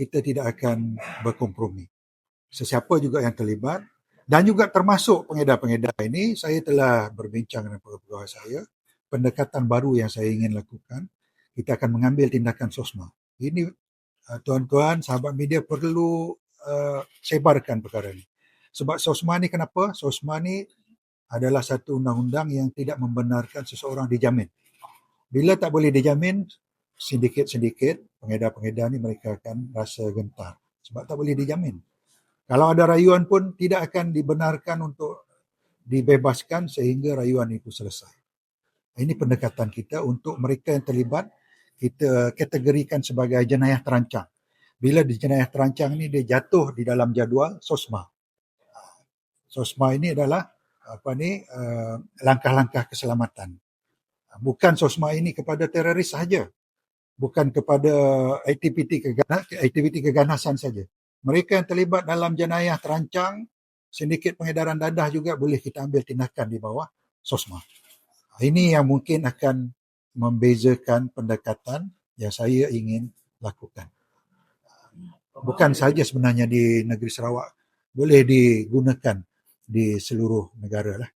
kita tidak akan berkompromi. Sesiapa juga yang terlibat dan juga termasuk pengedar-pengedar ini, saya telah berbincang dengan pegawai saya, pendekatan baru yang saya ingin lakukan, kita akan mengambil tindakan sosma. Ini uh, tuan-tuan, sahabat media perlu uh, sebarkan perkara ini. Sebab sosma ni kenapa? Sosma ni adalah satu undang-undang yang tidak membenarkan seseorang dijamin. Bila tak boleh dijamin, sedikit-sedikit pengedar-pengedar ni mereka akan rasa gentar sebab tak boleh dijamin. Kalau ada rayuan pun tidak akan dibenarkan untuk dibebaskan sehingga rayuan itu selesai. Ini pendekatan kita untuk mereka yang terlibat kita kategorikan sebagai jenayah terancang. Bila di jenayah terancang ni dia jatuh di dalam jadual SOSMA. SOSMA ini adalah apa ni uh, langkah-langkah keselamatan. Bukan SOSMA ini kepada teroris saja. Bukan kepada aktiviti keganasan, aktiviti keganasan saja. Mereka yang terlibat dalam jenayah terancang, sindiket pengedaran dadah juga boleh kita ambil tindakan di bawah SOSMA. Ini yang mungkin akan membezakan pendekatan yang saya ingin lakukan. Bukan saja sebenarnya di negeri Sarawak, boleh digunakan di seluruh negara lah.